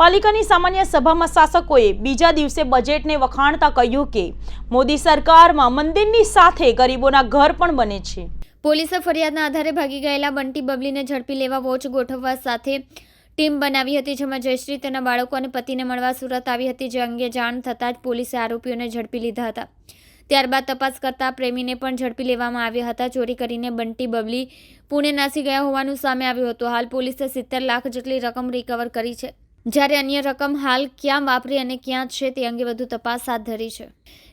પાલિકાની સામાન્ય સભામાં શાસકોએ બીજા દિવસે બજેટને વખાણતા કહ્યું કે, મોદી સરકારમાં મંદિરની સાથે ગરીબોના ઘર પણ બને છે. પોલીસે ફરિયાદના આધારે ભાગી ગયેલા બંટી બબલીને ઝડપી લેવા વોચ ગોઠવવા સાથે ટીમ બનાવી હતી, જેમાં જયશ્રી તેના બાળકો અને પતિને મળવા સુરત આવી હતી, જે અંગે જાણ થતાં જ પોલીસે આરોપીઓને ઝડપી લીધા હતા. ત્યારબાદ તપાસ કરતા પ્રેમીને પણ ઝડપી લેવામાં આવ્યા હતા. ચોરી કરીને બંટી બબલી પુણે નાસી ગયા હોવાનું સામે આવ્યું હતું. હાલ પોલીસે સિત્તેર લાખ જેટલી રકમ રિકવર કરી છે. જ્યારે અન્ય રકમ હાલ ક્યાં વાપરી અને ક્યાં છે તે અંગે વધુ તપાસ હાથ ધરી છે.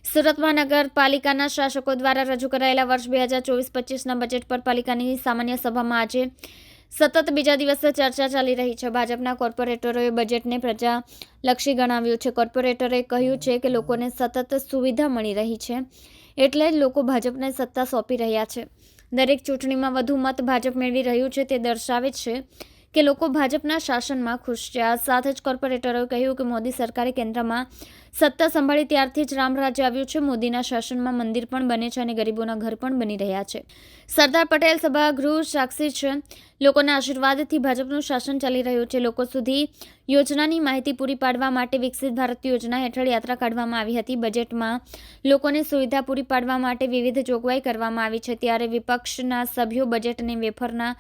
સુરત મહાનગરપાલિકાના શાસકો દ્વારા રજૂ કરાયેલા વર્ષ બે હજાર ચોવીસ પચીસના બજેટ પર પાલિકાની સામાન્ય સભામાં આજે સતત બીજા દિવસે ચર્ચા ચાલી રહી છે. ભાજપના કોર્પોરેટરોએ બજેટને પ્રજાલક્ષી ગણાવ્યું છે. કોર્પોરેટરે કહ્યું છે કે લોકોને સતત સુવિધા મળી રહી છે એટલે જ લોકો ભાજપને સત્તા સોંપી રહ્યા છે. દરેક ચૂંટણીમાં વધુ મત ભાજપ મેળવી રહ્યું છે તે દર્શાવે છે કે લોકો ભાજપના શાસનમાં ખુશ છે. આ સાથે જ કોર્પોરેટરોએ કહ્યું કે મોદી સરકારે કેન્દ્રમાં સત્તા સંભાળી ત્યારથી જ રામ રાજ્ય આવ્યું છે. મોદીના શાસનમાં મંદિર પણ બને છે અને ગરીબોના ઘર પણ બની રહ્યા છે. સરદાર પટેલ સભાગૃહ સાક્ષી છે. લોકોના આશીર્વાદથી ભાજપનું શાસન ચાલી રહ્યું છે. લોકો સુધી યોજનાની માહિતી પૂરી પાડવા માટે વિકસિત ભારત યોજના હેઠળ યાત્રા કાઢવામાં આવી હતી. બજેટમાં લોકોને સુવિધા પૂરી પાડવા માટે વિવિધ જોગવાઈ કરવામાં આવી છે. ત્યારે વિપક્ષના સભ્યો બજેટને વેફરના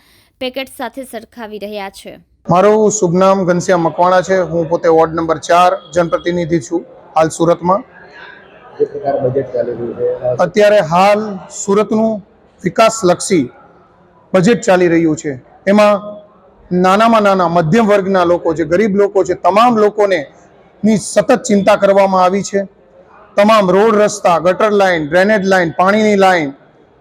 પેકેટ સાથે સરખાવી રહ્યા છે. મારું શુભ નામ ઘનશ્યામ મકવાણા છે. હું પોતે વોર્ડ નંબર ચાર જનપ્રતિનિધિ છું હાલ સુરતમાં. જે પ્રકારે બજેટ ચાલી રહ્યું છે અત્યારે હાલ સુરતનું વિકાસલક્ષી બજેટ ચાલી રહ્યું છે. એમાં નાનામાં નાના મધ્યમ વર્ગના લોકો જે ગરીબ લોકો છે તમામ લોકોને ની સતત ચિંતા કરવામાં આવી છે. તમામ રોડ રસ્તા ગટર લાઈન ડ્રેનેજ લાઇન પાણીની લાઈન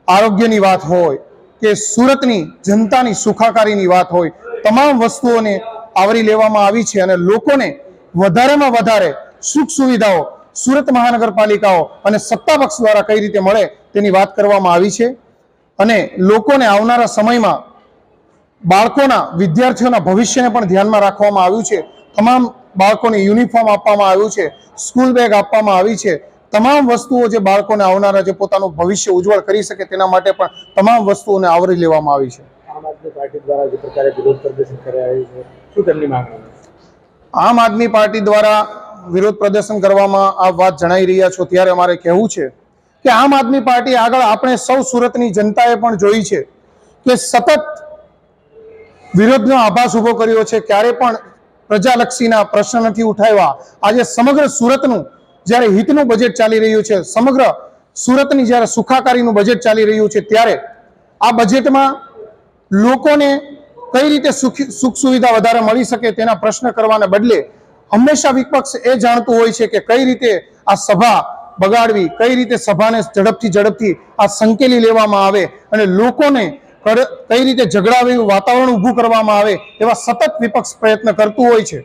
આરોગ્યની વાત હોય કે સુરતની જનતાની સુખાકારીની વાત હોય તમામ વસ્તુઓને આવરી લેવામાં આવી છે અને લોકોને વધારેમાં વધારે સુખ સુવિધાઓ સુરત મહાનગરપાલિકાઓ અને સત્તા પક્ષ દ્વારા કઈ રીતે મળે તેની વાત કરવામાં આવી છે. અને લોકોને આવનારા સમયમાં બાળકોના, વિદ્યાર્થીઓના ભવિષ્યને પણ ધ્યાનમાં રાખવામાં આવ્યું છે. તમામ બાળકોને યુનિફોર્મ આપવામાં આવ્યું છે, સ્કૂલ બેગ આપવામાં આવી છે. તમામ વસ્તુઓ જે બાળકોને આવનારા, જે પોતાનું ભવિષ્ય ઉજ્જવળ કરી શકે તેના માટે પણ તમામ વસ્તુઓને આવરી લેવામાં આવી છે. આદમી પાર્ટી દ્વારા જે પ્રકારે વિરોધ પ્રદર્શન કરાયું છે, શું તેમની માંગણી આમ આદમી પાર્ટી દ્વારા વિરોધ પ્રદર્શન કરવામાં આ વાત જણાઈ રહ્યા છો, ત્યારે અમારે કહેવું છે કે આમ આદમી પાર્ટી આગળ આપણે સૌ સુરતની જનતાએ પણ જોઈ છે કે સતત વિરોધનો આભાસ ઊભો કર્યો છે, ક્યારે પણ પ્રજાલક્ષીના પ્રશ્ન નથી ઉઠાવ્યા. આજે સમગ્ર સુરતનું જ્યારે હિતનું બજેટ ચાલી રહ્યું છે, સમગ્ર સુરતની જ્યારે સુખાકારીનું બજેટ ચાલી રહ્યું છે, ત્યારે આ બજેટમાં લોકોને કઈ રીતે સુખ સુવિધા વધારે મળી શકે તેના પ્રશ્ન કરવાને બદલે હંમેશા વિપક્ષ એ જાણતું હોય છે કે કઈ રીતે આ સભા બગાડવી, કઈ રીતે સભાને ઝડપથી ઝડપથી આ સંકેલી લેવામાં આવે અને લોકોને કઈ રીતે ઝઘડાવે વાતાવરણ ઊભું કરવામાં આવે એવા સતત વિપક્ષ પ્રયત્ન કરતું હોય છે.